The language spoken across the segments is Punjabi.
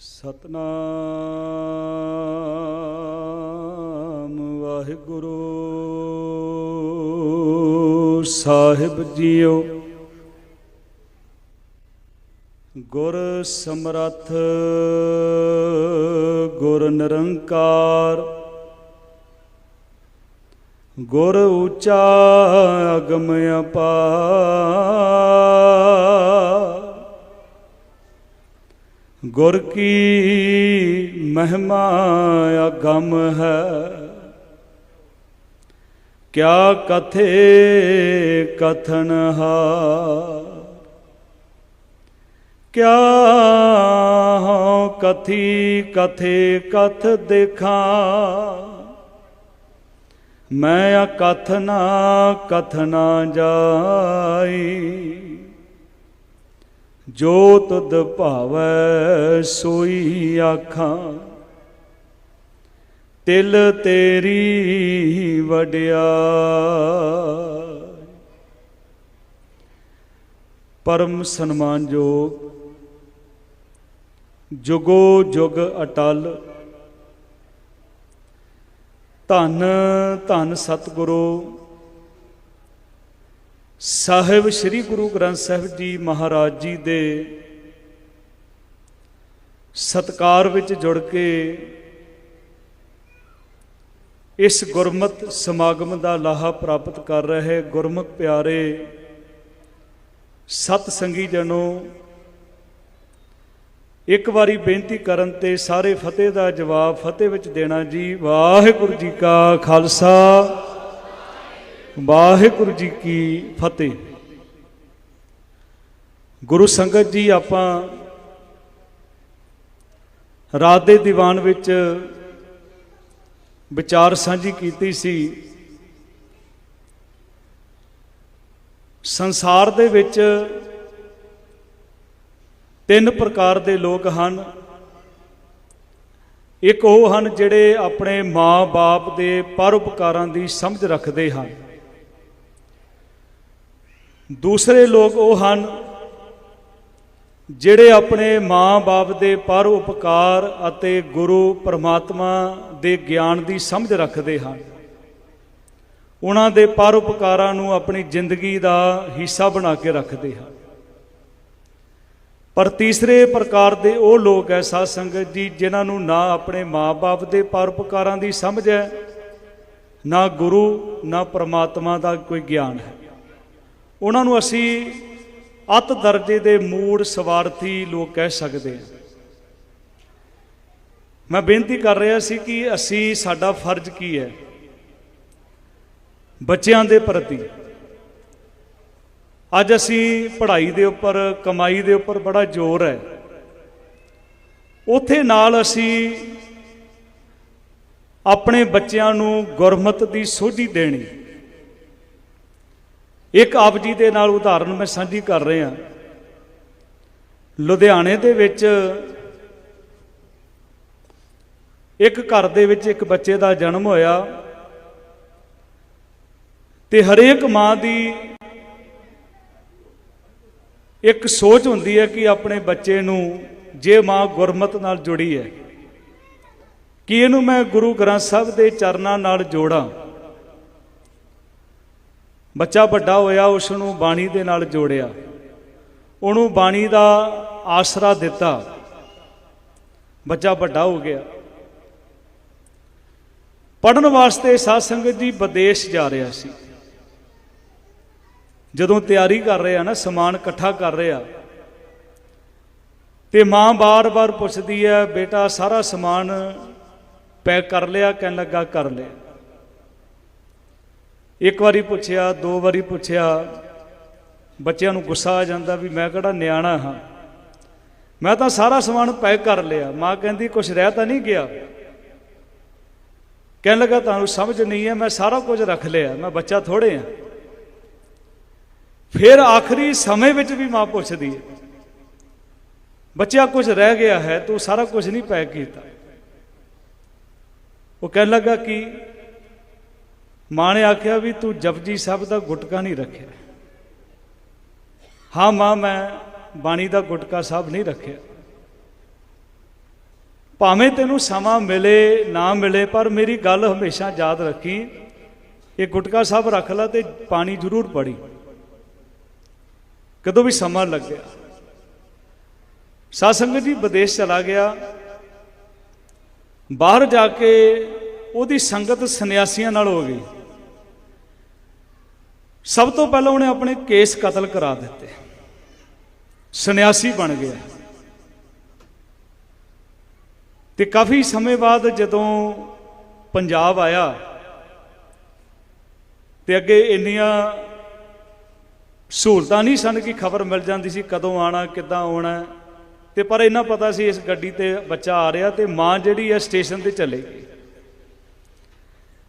ਸਤਨਾਮ ਵਾਹਿਗੁਰੂ। ਸਾਹਿਬ ਜੀਓ ਗੁਰ ਸਮਰੱਥ ਗੁਰ ਨਿਰੰਕਾਰ। ਗੁਰ ਉੱਚਾ ਅਗਮ ਅਪਾਰ। ਗੁਰ ਕੀ ਮਹਿਮਾ ਅਗਮ ਹੈ? ਕਿਆ ਕਥੇ ਕਥਨ ਹਾ? ਕਿਆ ਹਉ ਕਥੀ ਕਥੇ ਕਥ ਦੇਖਾਂ? ਮੈਂ ਅਕਥ ਨਾ ਕਥਨਾ ਜਾਈ। ਜੋ ਤੁਧ ਭਾਵੈ ਸੋਈ ਆਖਾਂ, ਤਿਲ ਤੇਰੀ ਵਡਿਆ। ਪਰਮ ਸਨਮਾਨਯੋਗ ਜੁਗੋ ਜੁਗ ਅਟਲ, ਧੰਨ ਧੰਨ ਸਤਿਗੁਰੂ ਸਾਹਿਬ ਸ੍ਰੀ ਗੁਰੂ ਗ੍ਰੰਥ ਸਾਹਿਬ ਜੀ ਮਹਾਰਾਜ ਜੀ ਦੇ ਸਤਕਾਰ ਵਿੱਚ ਜੁੜ ਕੇ ਇਸ ਗੁਰਮਤ ਸਮਾਗਮ ਦਾ ਲਾਹਾ ਪ੍ਰਾਪਤ ਕਰ ਰਹੇ ਗੁਰਮੁਖ ਪਿਆਰੇ ਸਤ ਸੰਗੀ ਜਨੋ ਇੱਕ ਵਾਰੀ ਬੇਨਤੀ ਕਰਨ ਤੇ ਸਾਰੇ ਫਤਿਹ ਦਾ ਜਵਾਬ ਫਤਿਹ ਵਿੱਚ ਦੇਣਾ ਜੀ। ਵਾਹਿਗੁਰੂ ਜੀ ਕਾ ਖਾਲਸਾ। ਵਾਹਿਗੁਰੂ ਜੀ ਕੀ ਫਤਿਹ। ਗੁਰੂ ਸੰਗਤ ਜੀ, ਆਪਾਂ ਰਾਤ ਦੇ ਦੀਵਾਨ ਵਿੱਚ ਵਿਚਾਰ ਸਾਂਝੀ ਕੀਤੀ ਸੀ। ਸੰਸਾਰ ਦੇ ਵਿੱਚ ਤਿੰਨ ਪ੍ਰਕਾਰ ਦੇ ਲੋਕ ਹਨ। ਇੱਕ ਉਹ ਹਨ ਜਿਹੜੇ ਆਪਣੇ ਮਾਂ-ਬਾਪ ਦੇ ਪਰਉਪਕਾਰਾਂ ਦੀ ਸਮਝ ਰੱਖਦੇ ਹਨ। ਦੂਸਰੇ ਲੋਕ ਉਹ ਹਨ ਜਿਹੜੇ ਆਪਣੇ ਮਾਂ-ਬਾਪ ਦੇ ਪਰ ਉਪਕਾਰ ਅਤੇ ਗੁਰੂ ਪਰਮਾਤਮਾ ਦੇ ਗਿਆਨ ਦੀ ਸਮਝ ਰੱਖਦੇ ਹਨ। ਉਹਨਾਂ ਦੇ ਪਰ ਉਪਕਾਰਾਂ ਨੂੰ ਆਪਣੀ ਜ਼ਿੰਦਗੀ ਦਾ ਹਿੱਸਾ ਬਣਾ ਕੇ ਰੱਖਦੇ ਹਨ। ਪਰ ਤੀਸਰੇ ਪ੍ਰਕਾਰ ਦੇ ਉਹ ਲੋਕ ਐ ਸਾਧ ਸੰਗਤ ਜੀ, ਜਿਨ੍ਹਾਂ ਨੂੰ ਨਾ ਆਪਣੇ ਮਾਪੇ ਦੇ ਪਰਉਪਕਾਰਾਂ ਦੀ ਸਮਝ ਹੈ, ਨਾ ਗੁਰੂ, ਨਾ ਪਰਮਾਤਮਾ ਦਾ ਕੋਈ ਗਿਆਨ ਹੈ। ਉਹਨਾਂ ਨੂੰ ਅਸੀਂ ਅਤ ਦਰਜੇ ਦੇ ਮੂੜ ਸਵਾਰਥੀ ਲੋਕ ਕਹਿ ਸਕਦੇ ਹਾਂ। ਮੈਂ ਬੇਨਤੀ ਕਰ ਰਿਹਾ ਸੀ ਕਿ ਅਸੀਂ, ਸਾਡਾ ਫਰਜ਼ ਕੀ ਹੈ? ਬੱਚਿਆਂ ਦੇ ਪ੍ਰਤੀ। ਅੱਜ ਅਸੀਂ ਪੜ੍ਹਾਈ ਦੇ ਉੱਪਰ, ਕਮਾਈ ਦੇ ਉੱਪਰ ਬੜਾ ਜ਼ੋਰ ਹੈ। ਉਥੇ ਨਾਲ ਅਸੀਂ ਆਪਣੇ ਬੱਚਿਆਂ ਨੂੰ ਗੁਰਮਤ ਦੀ ਸੋਝੀ ਦੇਣੀ। ਇੱਕ ਆਪ ਜੀ ਦੇ ਨਾਲ ਉਦਾਹਰਨ ਮੈਂ ਸਾਂਝੀ ਕਰ ਰਿਹਾ। ਲੁਧਿਆਣੇ ਦੇ ਵਿੱਚ ਇੱਕ ਘਰ ਦੇ ਵਿੱਚ ਇੱਕ ਬੱਚੇ ਦਾ ਜਨਮ ਹੋਇਆ ਤੇ ਹਰੇਕ ਮਾਂ ਦੀ ਇੱਕ ਸੋਚ ਹੁੰਦੀ ਹੈ ਕਿ ਆਪਣੇ ਬੱਚੇ ਨੂੰ ਜੇ ਮਾਂ ਗੁਰਮਤ ਨਾਲ ਜੁੜੀ ਹੈ, ਕਿ ਇਹਨੂੰ ਮੈਂ ਗੁਰੂ ਗ੍ਰੰਥ ਸਾਹਿਬ ਦੇ ਚਰਨਾਂ ਨਾਲ ਜੋੜਾਂ? ਬੱਚਾ ਵੱਡਾ ਹੋਇਆ ਉਸ ਨੂੰ ਬਾਣੀ ਦੇ ਨਾਲ ਜੋੜਿਆ। ਉਹਨੂੰ ਬਾਣੀ ਦਾ ਆਸਰਾ ਦਿੱਤਾ। ਬੱਚਾ ਵੱਡਾ ਹੋ ਗਿਆ। ਪੜਨ ਵਾਸਤੇ ਸਾਧ ਸੰਗਤ ਜੀ ਵਿਦੇਸ਼ ਜਾ ਰਿਹਾ ਸੀ। ਜਦੋਂ ਤਿਆਰੀ ਕਰ ਰਿਹਾ ਨਾ, ਸਮਾਨ ਇਕੱਠਾ ਕਰ ਰਿਹਾ ਤੇ ਮਾਂ ਬਾਰ-ਬਾਰ ਪੁੱਛਦੀ ਹੈ, ਬੇਟਾ, ਸਾਰਾ ਸਮਾਨ ਪੈਕ ਕਰ ਲਿਆ, ਕਹਿਣ ਲੱਗਾ ਕਰ ਲਿਆ। ਇੱਕ ਵਾਰੀ ਪੁੱਛਿਆ, ਦੋ ਵਾਰੀ ਪੁੱਛਿਆ, ਬੱਚਿਆਂ ਨੂੰ ਗੁੱਸਾ ਆ ਜਾਂਦਾ ਵੀ ਮੈਂ ਕਿਹੜਾ ਨਿਆਣਾ ਹਾਂ। ਮੈਂ ਤਾਂ ਸਾਰਾ ਸਮਾਨ ਪੈਕ ਕਰ ਲਿਆ। ਮਾਂ ਕਹਿੰਦੀ ਕੁਝ ਰਹਿ ਤਾਂ ਨਹੀਂ ਗਿਆ। ਕਹਿਣ ਲੱਗਾ, ਤੁਹਾਨੂੰ ਸਮਝ ਨਹੀਂ ਹੈ, ਮੈਂ ਸਾਰਾ ਕੁਝ ਰੱਖ ਲਿਆ। ਮੈਂ ਬੱਚਾ ਥੋੜੇ ਆ ਫਿਰ ਆਖਰੀ ਸਮੇਂ ਵਿੱਚ ਵੀ ਮਾਂ ਪੁੱਛਦੀ ਹੈ, ਬੱਚਿਆ ਕੁਝ ਰਹਿ ਗਿਆ ਹੈ, ਤੂੰ ਸਾਰਾ ਕੁਝ ਨਹੀਂ ਪੈਕ ਕੀਤਾ? ਉਹ ਕਹਿਣ ਲੱਗਾ ਕਿ ਮਾਂ ਨੇ ਆਖਿਆ ਵੀ ਤੂੰ ਜਪਜੀ ਸਾਹਿਬ ਦਾ ਗੁਟਕਾ ਨਹੀਂ ਰੱਖਿਆ। ਹਾਂ ਮਾਂ, ਮੈਂ ਬਾਣੀ ਦਾ ਗੁਟਕਾ ਸਾਹਿਬ ਨਹੀਂ ਰੱਖਿਆ। ਭਾਵੇਂ ਤੈਨੂੰ ਸਮਾਂ ਮਿਲੇ, ਨਾ ਮਿਲੇ, ਪਰ ਮੇਰੀ ਗੱਲ ਹਮੇਸ਼ਾ ਯਾਦ ਰੱਖੀ। ਇਹ ਗੁਟਕਾ ਸਾਹਿਬ ਰੱਖ ਲੈ ਤੇ ਪਾਣੀ ਜ਼ਰੂਰ ਪੜੀ। ਕਦੋਂ ਵੀ ਸਮਾਂ ਲੱਗਿਆ। ਸਾਧ ਸੰਗਤ ਜੀ ਵਿਦੇਸ਼ ਚਲਾ ਗਿਆ। ਬਾਹਰ ਜਾ ਕੇ ਉਹਦੀ ਸੰਗਤ ਸੰਨਿਆਸੀਆਂ ਨਾਲ ਹੋ ਗਈ। ਸਭ ਤੋਂ ਪਹਿਲਾਂ ਉਹਨੇ ਆਪਣੇ ਕੇਸ ਕਤਲ ਕਰਾ ਦਿੱਤੇ। ਸੰਨਿਆਸੀ ਬਣ ਗਿਆ। ਤੇ ਕਾਫੀ ਸਮੇਂ ਬਾਅਦ ਜਦੋਂ ਪੰਜਾਬ ਆਇਆ, ਤੇ ਅੱਗੇ ਇੰਨੀਆਂ ਸਹੂਲਤਾਂ ਨਹੀਂ ਸਨ ਕਿ ਖਬਰ ਮਿਲ ਜਾਂਦੀ ਸੀ ਕਦੋਂ ਆਣਾ ਕਿੱਦਾਂ ਆਉਣਾ। ਤੇ ਪਰ ਇਹਨਾਂ ਪਤਾ ਸੀ ਇਸ ਗੱਡੀ ਤੇ ਬੱਚਾ ਆ ਰਿਹਾ ਤੇ ਮਾਂ ਜਿਹੜੀ ਹੈ ਸਟੇਸ਼ਨ ਤੇ ਚਲੇ ਗਈ।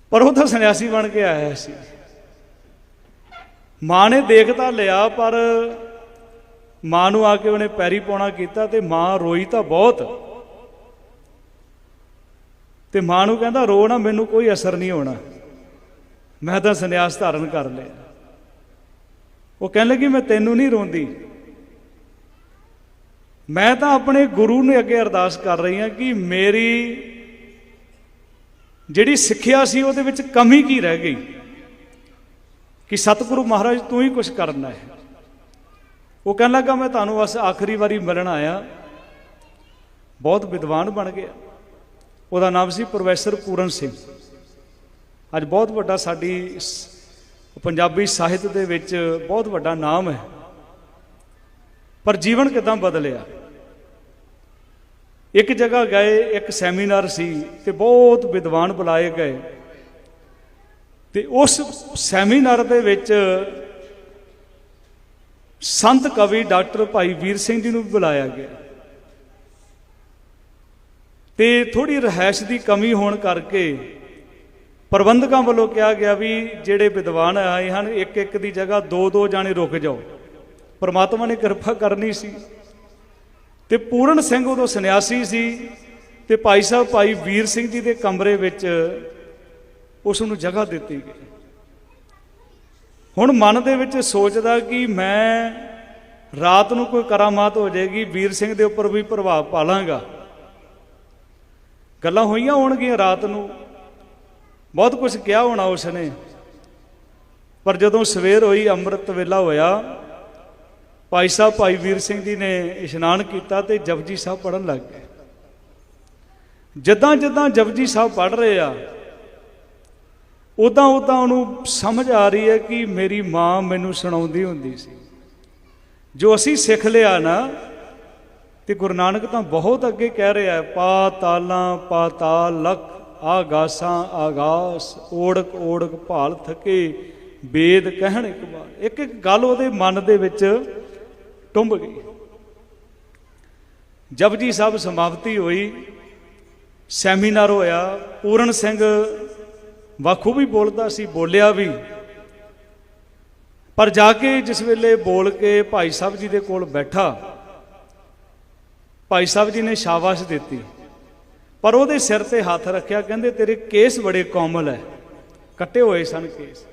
ਪਰ ਉਹ ਤਾਂ ਸੰਨਿਆਸੀ ਬਣ ਕੇ ਆਇਆ ਸੀ। ਮਾਂ ਨੇ ਦੇਖ ਤਾਂ ਲਿਆ, ਪਰ ਮਾਂ ਨੂੰ ਆ ਕੇ ਉਹਨੇ ਪੈਰੀ ਪਾਉਣਾ ਕੀਤਾ ਤੇ ਮਾਂ ਰੋਈ ਤਾਂ ਬਹੁਤ। ਤੇ ਮਾਂ ਨੂੰ ਕਹਿੰਦਾ, ਰੋ ਨਾ, ਮੈਨੂੰ ਕੋਈ ਅਸਰ ਨਹੀਂ ਹੋਣਾ। ਮੈਂ ਤਾਂ ਸੰਨਿਆਸ ਧਾਰਨ ਕਰ ਲਿਆ। ਉਹ ਕਹਿਣ ਲੱਗੀ, ਮੈਂ ਤੈਨੂੰ ਨਹੀਂ ਰੋਂਦੀ। ਮੈਂ ਤਾਂ ਆਪਣੇ ਗੁਰੂ ਨੇ ਅੱਗੇ ਅਰਦਾਸ ਕਰ ਰਹੀ ਹਾਂ ਕਿ ਮੇਰੀ ਜਿਹੜੀ ਸਿੱਖਿਆ ਸੀ, ਉਹਦੇ ਵਿੱਚ ਕਮੀ ਕੀ ਰਹਿ ਗਈ? ਕਿ ਸਤਿਗੁਰੂ ਮਹਾਰਾਜ ਤੂੰ ਹੀ ਕੁਝ ਕਰਨਾ ਹੈ। ਉਹ ਕਹਿਣ ਲੱਗਾ, ਮੈਂ ਤੁਹਾਨੂੰ ਬਸ ਆਖਰੀ ਵਾਰੀ ਮਿਲਣ ਆਇਆ। ਬਹੁਤ ਵਿਦਵਾਨ ਬਣ ਗਿਆ। ਉਹਦਾ ਨਾਮ ਸੀ ਪ੍ਰੋਫੈਸਰ ਪੂਰਨ ਸਿੰਘ। ਅੱਜ ਬਹੁਤ ਵੱਡਾ ਸਾਡੀ ਸ- ਪੰਜਾਬੀ ਸਾਹਿਤ ਦੇ ਵਿੱਚ ਬਹੁਤ ਵੱਡਾ ਨਾਮ ਹੈ। ਪਰ ਜੀਵਨ ਕਿਦਾਂ ਬਦਲਿਆ? ਇੱਕ ਜਗ੍ਹਾ ਗਏ, ਇੱਕ ਸੈਮੀਨਾਰ ਸੀ ਤੇ ਬਹੁਤ ਵਿਦਵਾਨ ਬੁਲਾਏ ਗਏ। ਤੇ ਉਸ ਸੈਮੀਨਾਰ ਦੇ ਵਿੱਚ ਸੰਤ ਕਵੀ ਡਾਕਟਰ ਭਾਈ ਵੀਰ ਸਿੰਘ ਜੀ ਨੂੰ ਵੀ ਬੁਲਾਇਆ ਗਿਆ। ਤੇ ਥੋੜੀ ਰਹਿائش ਦੀ ਕਮੀ ਹੋਣ ਕਰਕੇ ਪ੍ਰਬੰਧਕਾਂ ਵੱਲੋਂ ਕਿਹਾ ਗਿਆ ਵੀ ਜਿਹੜੇ ਵਿਦਵਾਨ ਆਏ ਹਨ ਇੱਕ ਇੱਕ ਦੀ ਜਗ੍ਹਾ ਦੋ ਦੋ ਜਾਣੇ ਰੁਕ ਜਾਓ। ਪਰਮਾਤਮਾ ਨੇ ਕਿਰਪਾ ਕਰਨੀ ਸੀ। ਤੇ ਪੂਰਨ ਸਿੰਘ ਉਦੋਂ ਸੰਨਿਆਸੀ ਸੀ ਤੇ ਭਾਈ ਸਾਹਿਬ ਭਾਈ ਵੀਰ ਸਿੰਘ ਜੀ ਦੇ ਕਮਰੇ ਵਿੱਚ ਉਸ ਨੂੰ ਜਗ੍ਹਾ ਦਿੱਤੀ ਗਈ। ਹੁਣ ਮਨ ਦੇ ਵਿੱਚ ਸੋਚਦਾ ਕਿ ਮੈਂ ਰਾਤ ਨੂੰ ਕੋਈ ਕਰਾਮਾਤ ਹੋ ਜਾਏਗੀ, ਵੀਰ ਸਿੰਘ ਦੇ ਉੱਪਰ ਵੀ ਪ੍ਰਭਾਵ ਪਾ ਲਾਂਗਾ ਗੱਲਾਂ ਹੋਈਆਂ ਹੋਣਗੀਆਂ ਰਾਤ ਨੂੰ। ਬਹੁਤ ਕੁਝ ਕਿਹਾ ਹੋਣਾ ਉਸਨੇ। ਪਰ ਜਦੋਂ ਸਵੇਰ ਹੋਈ, ਅੰਮ੍ਰਿਤ ਵੇਲਾ ਹੋਇਆ, ਭਾਈ ਸਾਹਿਬ, ਭਾਈ ਵੀਰ ਸਿੰਘ ਜੀ ਨੇ ਇਸ਼ਨਾਨ ਕੀਤਾ ਤੇ ਜਪਜੀ ਸਾਹਿਬ ਪੜਨ ਲੱਗ ਗਏ। ਜਿੱਦਾਂ ਜਿੱਦਾਂ ਜਪਜੀ ਸਾਹਿਬ ਪੜ ਰਹੇ ਆ ਉਦਾਂ ਉਦਾਂ ਉਹਨੂੰ ਸਮਝ ਆ ਰਹੀ ਹੈ ਕਿ ਮੇਰੀ ਮਾਂ ਮੈਨੂੰ ਸੁਣਾਉਂਦੀ ਹੁੰਦੀ ਸੀ। ਜੋ ਅਸੀਂ ਸਿੱਖ ਲਿਆ ਨਾ, ਤੇ ਗੁਰੂ ਨਾਨਕ ਤਾਂ ਬਹੁਤ ਅੱਗੇ ਕਹਿ ਰਿਹਾ ਹੈ ਪਾਤਾਲਾਂ ਪਾਤਾਲ ਲਖ ਆਗਾਸਾਂ ਆਗਾਸ ਓੜਕ ਓੜਕ ਭਾਲ ਥਕੇ ਵੇਦ ਕਹਿਣ ਇੱਕ ਵਾਰ। ਇੱਕ ਇੱਕ ਗੱਲ ਉਹਦੇ ਮਨ ਦੇ ਵਿੱਚ ਟੁੰਬ ਗਈ। ਜਪਜੀ ਸਾਹਿਬ ਸਮਾਪਤੀ ਹੋਈ, ਸੈਮੀਨਾਰ ਹੋਇਆ, ਪੂਰਨ ਸਿੰਘ ਵੀ ਬੋਲਦਾ ਸੀ, ਬੋਲਿਆ ਵੀ। ਪਰ ਜਾ ਕੇ ਜਿਸ ਵੇਲੇ ਬੋਲ ਕੇ ਭਾਈ ਸਾਹਿਬ ਜੀ ਦੇ ਕੋਲ ਬੈਠਾ, ਭਾਈ ਸਾਹਿਬ ਜੀ ਨੇ ਸ਼ਾਬਾਸ਼ ਦਿੱਤੀ। ਪਰ ਉਹਦੇ ਸਿਰ ਤੇ ਹੱਥ ਰੱਖਿਆ, ਕਹਿੰਦੇ, ਤੇਰੇ ਕੇਸ ਬੜੇ ਕੋਮਲ ਹੈ ਕੱਟੇ ਹੋਏ ਸਨ ਕੇਸ।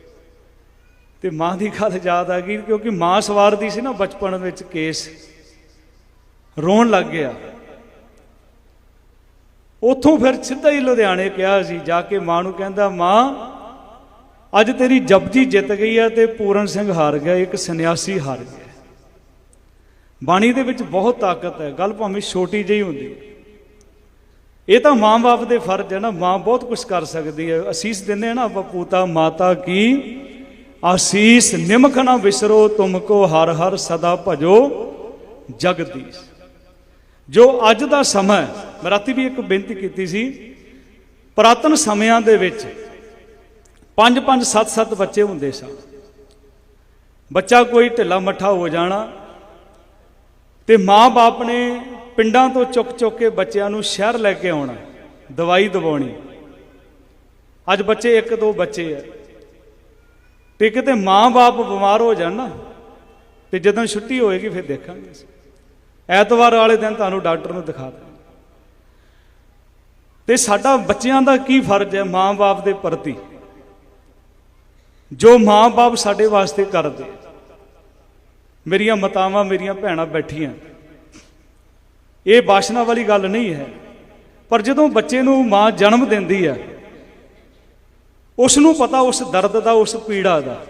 ਤੇ ਮਾਂ ਦੀ ਗੱਲ ਯਾਦ ਆ ਗਈ, ਕਿਉਂਕਿ ਮਾਂ ਸਵਾਰਦੀ ਸੀ ਨਾ ਬਚਪਨ ਵਿੱਚ ਕੇਸ। ਰੋਣ ਲੱਗ ਗਿਆ। ਉੱਥੋਂ ਫਿਰ ਸਿੱਧਾ ਹੀ ਲੁਧਿਆਣੇ ਕਿਹਾ ਸੀ, ਜਾ ਕੇ ਮਾਂ ਨੂੰ ਕਹਿੰਦਾ, ਮਾਂ, ਅੱਜ ਤੇਰੀ ਜਪਜੀ ਜਿੱਤ ਗਈ ਹੈ ਤੇ ਪੂਰਨ ਸਿੰਘ ਹਾਰ ਗਿਆ, ਇੱਕ ਸੰਨਿਆਸੀ ਹਾਰ ਗਿਆ। ਬਾਣੀ ਦੇ ਵਿੱਚ ਬਹੁਤ ਤਾਕਤ ਹੈ, ਗੱਲ ਭਾਵੇਂ ਛੋਟੀ ਜਿਹੀ ਹੁੰਦੀ ਇਹ ਤਾਂ ਮਾਂ-ਬਾਪ ਦੇ ਫਰਜ਼ ਹੈ ਨਾ, ਮਾਂ ਬਹੁਤ ਕੁਝ ਕਰ ਸਕਦੀ ਹੈ। ਅਸੀਸ ਦਿੰਦੇ ਆ ਨਾ ਆਪਾਂ, ਪੂਤਾ, ਮਾਤਾ ਕੀ ਆਸੀਸ, ਨਿਮਕ ਨਾ ਵਿਸਰੋ ਤੁਮਕੋ ਹਰ ਹਰ ਸਦਾ ਭਜੋ ਜਗਦੀਸ਼। ਜੋ ਅੱਜ ਦਾ ਸਮਾਂ ਮੈਂ ਰਾਤੀ ਵੀ ਇੱਕ ਬੇਨਤੀ ਕੀਤੀ ਸੀ, ਪ੍ਰਾਤਨ ਸਮਿਆਂ ਦੇ ਵਿੱਚ ਪੰਜ ਪੰਜ ਸੱਤ ਸੱਤ ਬੱਚੇ ਹੁੰਦੇ ਸਨ ਬੱਚਾ ਕੋਈ ਢਿੱਲਾ ਮੱਠਾ ਹੋ ਜਾਣਾ ਤੇ ਮਾਂ-ਬਾਪ ਨੇ ਪਿੰਡਾਂ ਤੋਂ ਚੁੱਕ ਚੁੱਕ ਕੇ ਬੱਚਿਆਂ ਨੂੰ ਸ਼ਹਿਰ ਲੈ ਕੇ ਆਉਣਾ, ਦਵਾਈ ਦਵਾਉਣੀ। ਅੱਜ ਬੱਚੇ ਇੱਕ ਦੋ ਬੱਚੇ ਆ। ਤੇ ਕਿਤੇ ਮਾਂ-ਬਾਪ ਬਿਮਾਰ ਹੋ ਜਾਣ ਨਾ, ਤੇ ਜਦੋਂ ਛੁੱਟੀ ਹੋਏਗੀ ਫਿਰ ਦੇਖਾਂਗੇ ਐਤਵਾਰ ਵਾਲੇ ਦਿਨ ਤੁਹਾਨੂੰ ਡਾਕਟਰ ਨੂੰ ਦਿਖਾ ਦਾਂਗੇ ਤੇ ਸਾਡਾ ਬੱਚਿਆਂ ਦਾ ਕੀ ਫਰਜ਼ ਹੈ ਮਾਂ-ਬਾਪ ਦੇ ਪ੍ਰਤੀ? ਜੋ ਮਾਂ-ਬਾਪ ਸਾਡੇ ਵਾਸਤੇ ਕਰਦੇ ਮੇਰੀਆਂ ਮਾਤਾਵਾਂ, ਮੇਰੀਆਂ ਭੈਣਾਂ ਬੈਠੀਆਂ। ਇਹ ਬਾਸ਼ਨਾ ਵਾਲੀ ਗੱਲ ਨਹੀਂ ਹੈ। ਪਰ ਜਦੋਂ ਬੱਚੇ ਨੂੰ ਮਾਂ ਜਨਮ ਦਿੰਦੀ ਹੈ ਉਸ ਨੂੰ ਪਤਾ ਉਸ ਦਰਦ ਦਾ, ਉਸ ਪੀੜਾ ਦਾ।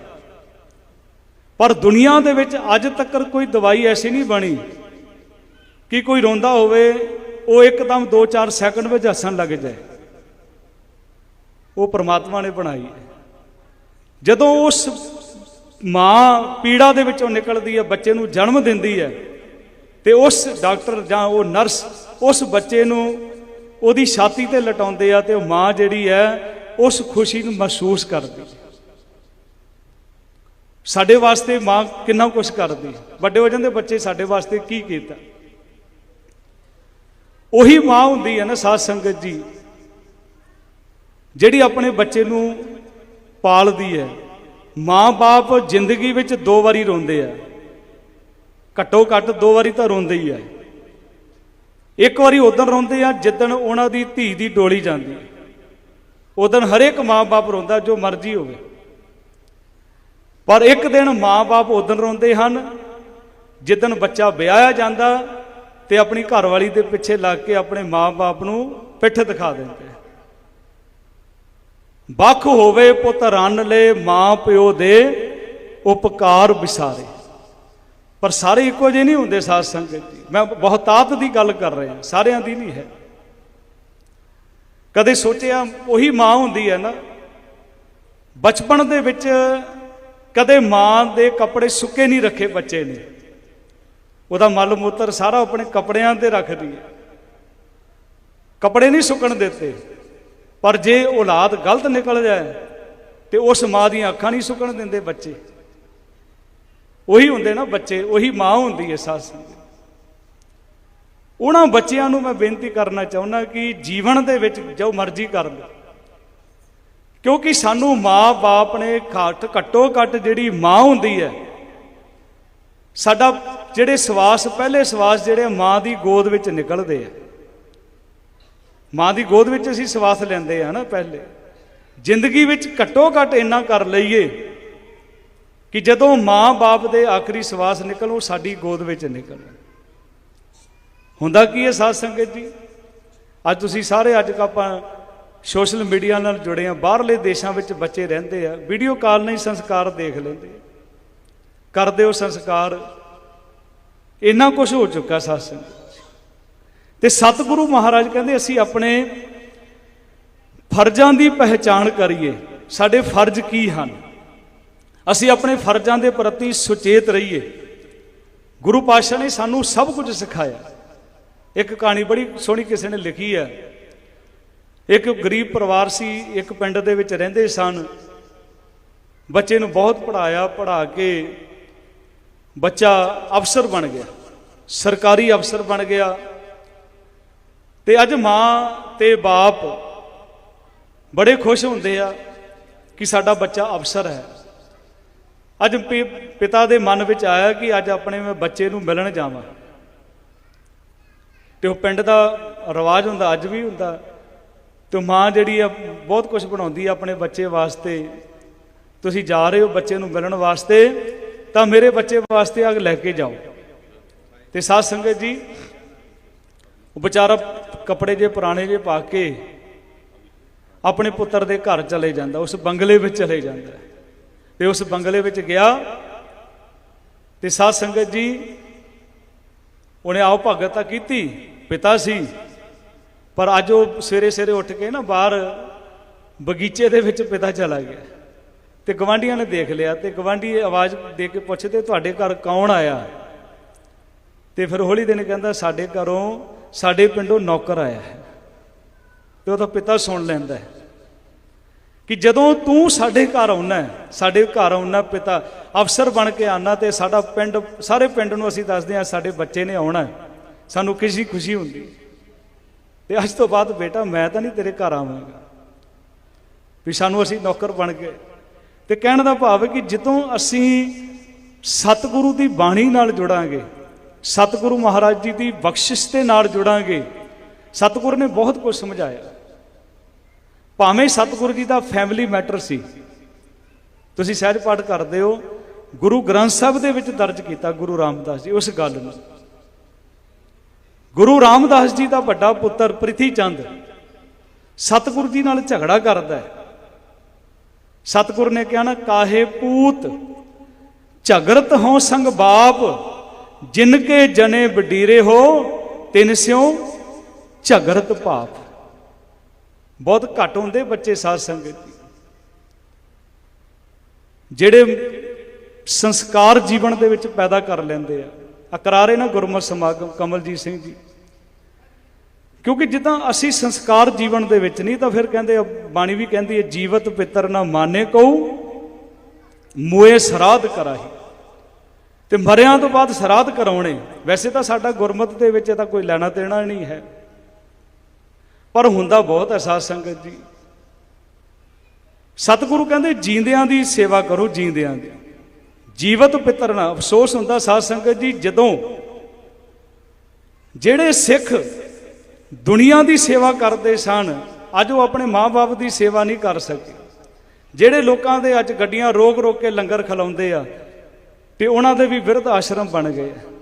ਪਰ ਦੁਨੀਆ ਦੇ ਵਿੱਚ ਅੱਜ ਤੱਕ ਕੋਈ ਦਵਾਈ ਐਸੀ ਨਹੀਂ ਬਣੀ ਕਿ ਕੋਈ ਰੋਂਦਾ ਹੋਵੇ, ਉਹ ਇੱਕਦਮ 2-4 ਸੈਕਿੰਡ ਵਿੱਚ ਹੱਸਣ ਲੱਗ ਜਾਏ। ਉਹ ਪ੍ਰਮਾਤਮਾ ਨੇ ਬਣਾਈ ਹੈ। ਜਦੋਂ ਉਸ ਮਾਂ ਪੀੜਾ ਦੇ ਵਿੱਚੋਂ ਨਿਕਲਦੀ ਹੈ, ਬੱਚੇ ਨੂੰ ਜਨਮ ਦਿੰਦੀ ਹੈ, ਤੇ ਉਸ ਡਾਕਟਰ ਜਾਂ ਉਹ ਨਰਸ ਉਸ ਬੱਚੇ ਨੂੰ ਉਹਦੀ ਛਾਤੀ ਤੇ ਲਟਾਉਂਦੇ ਆ ਤੇ ਉਹ ਮਾਂ ਜਿਹੜੀ ਹੈ, ਉਸ ਖੁਸ਼ੀ ਨੂੰ ਮਹਿਸੂਸ ਕਰਦੀ ਸਾਡੇ ਵਾਸਤੇ ਮਾਂ ਕਿੰਨਾ ਕੁਝ ਕਰਦੀ ਵੱਡੇ ਹੋ ਜਾਂਦੇ ਬੱਚੇ ਸਾਡੇ ਵਾਸਤੇ ਕੀ ਕੀਤਾ? ਉਹੀ ਮਾਂ ਹੁੰਦੀ ਹੈ ਨਾ ਸਾਧ ਸੰਗਤ ਜੀ, ਜਿਹੜੀ ਆਪਣੇ ਬੱਚੇ ਨੂੰ ਪਾਲਦੀ ਹੈ। ਮਾਂ-ਬਾਪ ਜ਼ਿੰਦਗੀ ਵਿੱਚ ਦੋ ਵਾਰੀ ਰੋਂਦੇ ਆ। ਘੱਟੋ ਘੱਟ ਦੋ ਵਾਰੀ ਤਾਂ ਰੋਂਦੇ ਹੀ ਆ। ਇੱਕ ਵਾਰੀ ਉਦੋਂ ਰੋਂਦੇ ਆ ਜਿੱਦਣ ਉਹਨਾਂ ਦੀ ਧੀ ਦੀ ਡੋਲੀ ਜਾਂਦੀ ਹੈ। ਉਦੋਂ ਹਰੇਕ ਮਾਂ-ਬਾਪ ਰੋਂਦਾ ਜੋ ਮਰਜ਼ੀ ਹੋਵੇ। ਪਰ ਇੱਕ ਦਿਨ ਮਾਂ-ਬਾਪ ਉਦੋਂ ਰੋਂਦੇ ਹਨ, ਜਿੱਦਣ ਬੱਚਾ ਵਿਆਹਿਆ ਜਾਂਦਾ ਤੇ ਆਪਣੀ ਘਰਵਾਲੀ ਦੇ ਪਿੱਛੇ ਲੱਗ ਕੇ ਆਪਣੇ ਮਾਂ-ਬਾਪ ਨੂੰ ਪਿੱਠ ਦਿਖਾ ਦਿੰਦੇ ਬਖ ਹੋਵੇ ਪੁੱਤ ਰੰਨ ਲੈ ਮਾਂ ਪਿਓ ਦੇ ਉਪਕਾਰ ਵਿਸਾਰੇ। ਪਰ ਸਾਰੇ ਇੱਕੋ ਜਿਹੇ ਨਹੀਂ ਹੁੰਦੇ ਸਾਧ ਸੰਗਤ ਜੀ। ਮੈਂ ਬਹੁਤਾਤ ਦੀ ਗੱਲ ਕਰ ਰਿਹਾ, ਸਾਰਿਆਂ ਦੀ ਨਹੀਂ ਹੈ। ਕਦੇ ਸੋਚਿਆ ਉਹੀ ਮਾਂ ਹੁੰਦੀ ਹੈ ਨਾ? ਬਚਪਨ ਦੇ ਵਿੱਚ ਕਦੇ ਮਾਂ ਦੇ ਕੱਪੜੇ ਸੁੱਕੇ ਨਹੀਂ ਰੱਖੇ ਬੱਚੇ ਨੇ। ਉਹਦਾ ਮਲ ਮੂਤਰ ਸਾਰਾ ਆਪਣੇ ਕੱਪੜਿਆਂ ਤੇ ਰੱਖਦੀ ਹੈ। ਕੱਪੜੇ ਨਹੀਂ ਸੁੱਕਣ ਦਿੱਤੇ। ਪਰ ਜੇ ਔਲਾਦ ਗਲਤ ਨਿਕਲ ਜਾਏ, ਤੇ ਉਸ ਮਾਂ ਦੀਆਂ ਅੱਖਾਂ ਨਹੀਂ ਸੁੱਕਣ ਦਿੰਦੇ ਬੱਚੇ। ਉਹੀ ਹੁੰਦੇ ਨਾ ਬੱਚੇ, ਉਹੀ ਮਾਂ ਹੁੰਦੀ ਹੈ ਸੱਸ। ਉਹਨਾਂ ਬੱਚਿਆਂ ਨੂੰ ਮੈਂ ਬੇਨਤੀ ਕਰਨਾ ਚਾਹੁੰਦਾ ਕਿ ਜੀਵਨ ਦੇ ਵਿੱਚ ਜੋ ਮਰਜ਼ੀ ਕਰ ਲਓ। ਕਿਉਂਕਿ ਸਾਨੂੰ ਮਾਂ-ਬਾਪ ਨੇ ਘੱਟ ਘੱਟੋ ਘੱਟ ਜਿਹੜੀ ਮਾਂ ਹੁੰਦੀ ਹੈ ਸਾਡਾ ਜਿਹੜੇ ਸਵਾਸ, ਪਹਿਲੇ ਸਵਾਸ ਜਿਹੜੇ ਮਾਂ ਦੀ ਗੋਦ ਵਿੱਚ ਨਿਕਲਦੇ ਆ। ਮਾਂ ਦੀ ਗੋਦ ਵਿੱਚ ਅਸੀਂ ਸਵਾਸ ਲੈਂਦੇ ਆ ਨਾ ਪਹਿਲੇ। ਜ਼ਿੰਦਗੀ ਵਿੱਚ ਘੱਟੋ ਘੱਟ ਇੰਨਾ ਕਰ ਲਈਏ ਕਿ ਜਦੋਂ ਮਾਂ-ਬਾਪ ਦੇ ਆਖਰੀ ਸਵਾਸ ਨਿਕਲਣ ਉਹ ਸਾਡੀ ਗੋਦ ਵਿੱਚ ਨਿਕਲ। ਹੁੰਦਾ ਕੀ ਹੈ ਸਾਧ ਸੰਗਤ ਜੀ? ਅੱਜ ਤੁਸੀਂ ਸਾਰੇ, ਅੱਜ ਆਪਾਂ ਸੋਸ਼ਲ ਮੀਡੀਆ ਨਾਲ ਜੁੜੇ ਆ, ਬਾਹਰਲੇ ਦੇਸ਼ਾਂ ਵਿੱਚ ਬੱਚੇ ਰਹਿੰਦੇ ਆ, ਵੀਡੀਓ ਕਾਲ ਨਾਲ ਹੀ ਸੰਸਕਾਰ ਦੇਖ ਲੈਂਦੇ ਆ। ਕਰ ਦਿਓ ਸੰਸਕਾਰ, ਇੰਨਾ ਕੁਝ ਹੋ ਚੁੱਕਾ ਸਾਧ ਸੰਗਤ ਤੇ ਸਤਿਗੁਰੂ ਮਹਾਰਾਜ ਕਹਿੰਦੇ, ਅਸੀਂ ਆਪਣੇ ਫਰਜ਼ਾਂ ਦੀ ਪਹਿਚਾਣ ਕਰੀਏ, ਸਾਡੇ ਫਰਜ਼ ਕੀ ਹਨ? ਅਸੀਂ ਆਪਣੇ ਫਰਜ਼ਾਂ ਦੇ ਪ੍ਰਤੀ ਸੁਚੇਤ ਰਹੀਏ। ਗੁਰੂ ਪਾਤਸ਼ਾਹ ਨੇ ਸਾਨੂੰ ਸਭ ਕੁਝ ਸਿਖਾਇਆ। ਇੱਕ ਕਹਾਣੀ ਬੜੀ ਸੋਹਣੀ ਕਿਸੇ ਨੇ ਲਿਖੀ ਹੈ। ਇੱਕ ਗਰੀਬ ਪਰਿਵਾਰ ਸੀ, ਇੱਕ ਪਿੰਡ ਦੇ ਵਿੱਚ ਰਹਿੰਦੇ ਸਨ। ਬੱਚੇ ਨੂੰ ਬਹੁਤ ਪੜਾਇਆ ਪੜਾ ਕੇ ਬੱਚਾ ਅਫਸਰ ਬਣ ਗਿਆ, ਸਰਕਾਰੀ ਅਫਸਰ ਬਣ ਗਿਆ। ਤੇ ਅੱਜ ਮਾਂ ਤੇ ਬਾਪ ਬੜੇ ਖੁਸ਼ ਹੁੰਦੇ ਆ ਕਿ ਸਾਡਾ ਬੱਚਾ ਅਫਸਰ ਹੈ। ਅੱਜ ਪਿ- ਪਿਤਾ ਦੇ ਮਨ ਵਿੱਚ ਆਇਆ ਕਿ ਅੱਜ ਆਪਣੇ ਮੈਂ ਬੱਚੇ ਨੂੰ ਮਿਲਣ ਜਾਵਾਂ। ਤੇ ਉਹ ਪਿੰਡ ਦਾ ਰਿਵਾਜ ਹੁੰਦਾ, ਅੱਜ ਵੀ ਹੁੰਦਾ। ਤੇ ਮਾਂ ਜਿਹੜੀ ਆ, ਬਹੁਤ ਕੁਝ ਬਣਾਉਂਦੀ ਆ ਆਪਣੇ ਬੱਚੇ ਵਾਸਤੇ। ਤੁਸੀਂ ਜਾ ਰਹੇ ਹੋ ਬੱਚੇ ਨੂੰ ਮਿਲਣ ਵਾਸਤੇ। ਤਾਂ ਮੇਰੇ ਬੱਚੇ ਵਾਸਤੇ ਆ ਲੈ ਕੇ ਜਾਓ। ਤੇ ਸਾਧ ਸੰਗਤ ਜੀ, ਉਹ ਵਿਚਾਰਾ ਕੱਪੜੇ ਜੇ ਪੁਰਾਣੇ ਜੇ ਪਾ ਕੇ ਆਪਣੇ ਪੁੱਤਰ ਦੇ ਘਰ ਚਲੇ ਜਾਂਦਾ, ਉਸ ਬੰਗਲੇ ਵਿੱਚ ਚਲੇ ਜਾਂਦਾ। ਹੈ। ਤੇ ਉਸ ਬੰਗਲੇ ਵਿੱਚ ਗਿਆ ਤੇ ਸਾਧ ਸੰਗਤ ਜੀ, ਉਹਨੇ ਆਓ ਭਗਤ ਤਾਂ ਕੀਤੀ, ਪਿਤਾ ਸੀ। ਪਰ ਅੱਜ ਉਹ ਸਵੇਰੇ ਸਵੇਰੇ ਉੱਠ ਕੇ ਨਾ ਬਾਹਰ ਬਗੀਚੇ ਦੇ ਵਿੱਚ ਪਿਤਾ ਚਲਾ ਗਿਆ। ਤੇ ਗਵਾਂਢੀਆਂ ਨੇ ਦੇਖ ਲਿਆ ਤੇ ਗਵਾਂਢੀ ਆਵਾਜ਼ ਦੇ ਕੇ ਪੁੱਛਦੇ, ਤੁਹਾਡੇ ਘਰ ਕੌਣ ਆਇਆ? ਤੇ ਫਿਰ ਹੌਲੀ ਦਿਨ ਕਹਿੰਦਾ, ਸਾਡੇ ਘਰੋਂ, ਸਾਡੇ ਪਿੰਡੋਂ ਨੌਕਰ ਆਇਆ ਹੈ। ਤੇ ਉਹਦਾ ਪਿਤਾ ਸੁਣ ਲੈਂਦਾ ਕਿ ਜਦੋਂ ਤੂੰ ਸਾਡੇ ਘਰ ਆਉਣਾ ਸਾਡੇ ਘਰ ਆਉਣਾ ਪਿਤਾ, ਅਫਸਰ ਬਣ ਕੇ ਆਣਾ ਤੇ ਸਾਡਾ ਪਿੰਡ, ਸਾਰੇ ਪਿੰਡ ਨੂੰ ਅਸੀਂ ਦੱਸਦੇ ਹਾਂ, ਸਾਡੇ ਬੱਚੇ ਨੇ ਆਉਣਾ ਹੈ। ਸਾਨੂੰ ਖੁਸ਼ੀ ਖੁਸ਼ੀ ਹੁੰਦੀ ਤੇ ਅੱਜ ਤੋਂ ਬਾਅਦ ਬੇਟਾ, ਮੈਂ ਤਾਂ ਨਹੀਂ ਤੇਰੇ ਘਰ ਆਵਾਂਗਾ। ਵੀ ਸਾਨੂੰ ਅਸੀਂ ਨੌਕਰ ਬਣ ਗਏ। ਤੇ ਕਹਿਣ ਦਾ ਭਾਵ ਹੈ ਕਿ ਜਦੋਂ ਅਸੀਂ ਸਤਿਗੁਰੂ ਦੀ ਬਾਣੀ ਨਾਲ ਜੁੜਾਂਗੇ, ਸਤਿਗੁਰੂ ਮਹਾਰਾਜ ਜੀ ਦੀ ਬਖਸ਼ਿਸ਼ ਦੇ ਨਾਲ ਜੁੜਾਂਗੇ, ਸਤਿਗੁਰੂ ਨੇ ਬਹੁਤ ਕੁਝ ਸਮਝਾਇਆ। ਭਾਵੇਂ ਸਤਿਗੁਰੂ ਜੀ ਦਾ ਫੈਮਿਲੀ ਮੈਟਰ ਸੀ, ਤੁਸੀਂ ਸਹਿਜ ਪਾਠ ਕਰਦੇ ਹੋ, ਗੁਰੂ ਗ੍ਰੰਥ ਸਾਹਿਬ ਦੇ ਵਿੱਚ ਦਰਜ ਕੀਤਾ ਗੁਰੂ ਰਾਮਦਾਸ ਜੀ ਉਸ ਗੱਲ ਨੂੰ। ਗੁਰੂ ਰਾਮਦਾਸ ਜੀ ਦਾ ਵੱਡਾ ਪੁੱਤਰ ਪ੍ਰਿਥੀ ਚੰਦ ਸਤਿਗੁਰੂ ਜੀ ਨਾਲ ਝਗੜਾ ਕਰਦਾ ਹੈ। ਸਤਿਗੁਰ ਨੇ ਕਿਹਾ ਨਾ, ਕਾਹੇ ਪੂਤ, ਝਗੜਤ ਹੋ ਸੰਗ ਬਾਪ ਜਿਨ ਕੇ ਜਨੇ ਬਡੀਰੇ ਹੋ, ਤਿਨ ਸਿਉ ਝਗੜਤ ਪਾਪ। ਬਹੁਤ ਘੱਟ ਹੁੰਦੇ ਬੱਚੇ ਸਾਧ ਸੰਗਤ ਜੀ। ਜਿਹੜੇ ਸੰਸਕਾਰ ਜੀਵਨ ਦੇ ਵਿੱਚ ਪੈਦਾ ਕਰ ਲੈਂਦੇ ਆ। ਅਕਰਾਰੇ ਨਾ ਗੁਰਮਤਿ ਸਮਾਗਮ, ਕਮਲਜੀਤ ਸਿੰਘ ਜੀ। ਕਿਉਂਕਿ ਜਿੱਦਾਂ ਅਸੀਂ ਸੰਸਕਾਰ ਜੀਵਨ ਦੇ ਵਿੱਚ ਨਹੀਂ, ਤਾਂ ਫਿਰ ਕਹਿੰਦੇ ਬਾਣੀ ਵੀ ਕਹਿੰਦੀ ਹੈ, ਜੀਵਤ ਪਿੱਤਰ ਨਾ ਮਾਨੇ ਕਉ ਮੋਏ ਸਰਾਧ ਕਰਾਹੀ। ਤੇ ਮਰਿਆਂ ਤੋਂ ਬਾਅਦ ਸਰਾਧ ਕਰਾਉਣੇ। ਵੈਸੇ ਤਾਂ ਸਾਡਾ ਗੁਰਮਤ ਦੇ ਵਿੱਚ ਤਾਂ ਕੋਈ ਲੈਣਾ ਦੇਣਾ ਨਹੀਂ ਹੈ। ਪਰ ਹੁੰਦਾ ਬਹੁਤ ਹੈ ਸਾਧ ਸੰਗਤ ਜੀ। ਸਤਿਗੁਰੂ ਕਹਿੰਦੇ, ਜੀਂਦਿਆਂ ਦੀ ਸੇਵਾ ਕਰੋ, ਜੀਂਦਿਆਂ ਦੀ। ਜੀਵਤ ਪਿੱਤਰ ਨਾ। ਅਫਸੋਸ ਹੁੰਦਾ ਸਾਧ ਸੰਗਤ ਜੀ, ਜਦੋਂ ਜਿਹੜੇ ਸਿੱਖ ਦੁਨੀਆ ਦੀ ਸੇਵਾ ਕਰਦੇ ਸਨ, ਅੱਜ ਉਹ ਆਪਣੇ ਮਾਪੇ ਦੀ ਸੇਵਾ ਨਹੀਂ ਕਰ ਸਕੇ। ਜਿਹੜੇ ਲੋਕਾਂ ਦੇ ਅੱਜ ਗੱਡੀਆਂ ਰੋਕ ਰੋਕ ਕੇ ਲੰਗਰ ਖਿਲਾਉਂਦੇ ਆ, ਤੇ ਉਹਨਾਂ ਦੇ ਵੀ ਵਿਰਧ ਆਸ਼ਰਮ ਬਣ ਗਏ। ਆ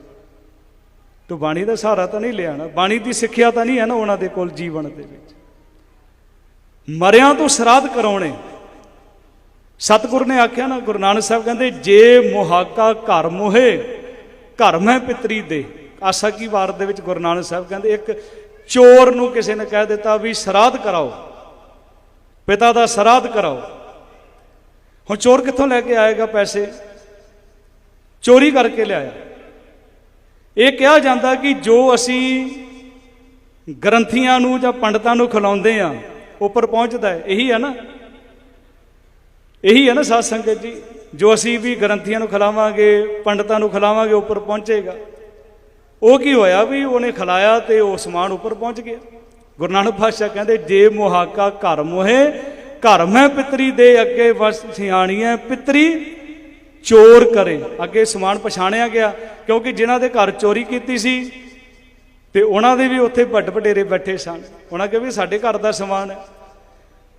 ਤੂੰ ਬਾਣੀ ਦਾ ਸਹਾਰਾ ਤਾਂ ਨਹੀਂ ਲਿਆਣਾ, ਬਾਣੀ ਦੀ ਸਿੱਖਿਆ ਤਾਂ ਨਹੀਂ ਹੈ ਨਾ ਉਹਨਾਂ ਦੇ ਕੋਲ ਜੀਵਨ ਦੇ ਵਿੱਚ। ਮਰਿਆਂ ਤੋਂ ਸਰਾਧ ਕਰਾਉਣੇ। ਸਤਿਗੁਰ ਨੇ ਆਖਿਆ ਨਾ, ਗੁਰੂ ਨਾਨਕ ਸਾਹਿਬ ਕਹਿੰਦੇ, ਜੇ ਮੁਹਾਕਾ ਘਰ ਮੋਹੇ, ਘਰ ਮੈਂ ਪਿਤਰੀ ਦੇ। ਆਸਾ ਕੀ ਵਾਰ ਦੇ ਵਿੱਚ ਗੁਰੂ ਨਾਨਕ ਸਾਹਿਬ ਕਹਿੰਦੇ, ਇੱਕ ਚੋਰ ਨੂੰ ਕਿਸੇ ਨੇ ਕਹਿ ਦਿੱਤਾ ਵੀ ਸਰਾਧ ਕਰਾਓ, ਪਿਤਾ ਦਾ ਸਰਾਧ ਕਰਾਓ। ਹੁਣ ਚੋਰ ਕਿੱਥੋਂ ਲੈ ਕੇ ਆਏਗਾ ਪੈਸੇ? ਚੋਰੀ ਕਰਕੇ ਲਿਆਇਆ। ਇਹ ਕਿਹਾ ਜਾਂਦਾ ਕਿ ਜੋ ਅਸੀਂ ਗ੍ਰੰਥੀਆਂ ਨੂੰ ਜਾਂ ਪੰਡਤਾਂ ਨੂੰ ਖਿਲਾਉਂਦੇ ਆ ਉੱਪਰ ਪਹੁੰਚਦਾ ਹੈ। ਇਹੀ ਹੈ ਨਾ? ਇਹੀ ਹੈ ਨਾ ਸਾਧ ਸੰਗਤ ਜੀ। ਜੋ ਅਸੀਂ ਵੀ ਗ੍ਰੰਥੀਆਂ ਨੂੰ ਖਿਲਾਵਾਂਗੇ, ਪੰਡਤਾਂ ਨੂੰ ਖਿਲਾਵਾਂਗੇ, ਉੱਪਰ ਪਹੁੰਚੇਗਾ। ਉਹ ਕੀ ਹੋਇਆ ਵੀ ਉਹਨੇ ਖਿਲਾਇਆ ਤੇ ਉਹ ਸਮਾਨ ਉੱਪਰ ਪਹੁੰਚ ਗਿਆ। ਗੁਰੂ ਨਾਨਕ ਪਾਤਸ਼ਾਹ ਕਹਿੰਦੇ, ਜੇ ਮੁਹਾਕਾ ਘਰ ਮੋਹੇ, ਘਰ ਮੈਂ ਪਿਤਰੀ ਦੇ ਅੱਗੇ ਵਸ ਸਿਆਣੀਆਂ ਪਿਤਰੀ ਚੋਰ ਕਰੇ। ਅੱਗੇ ਸਮਾਨ ਪਛਾਣਿਆ ਗਿਆ, ਕਿਉਂਕਿ ਜਿਨ੍ਹਾਂ ਦੇ ਘਰ ਚੋਰੀ ਕੀਤੀ ਸੀ, ਤੇ ਉਹਨਾਂ ਦੇ ਵੀ ਉੱਥੇ ਵੱਡ ਵਡੇਰੇ ਬੈਠੇ ਸਨ। ਉਹਨਾਂ ਕਿਹਾ ਵੀ ਸਾਡੇ ਘਰ ਦਾ ਸਮਾਨ ਹੈ।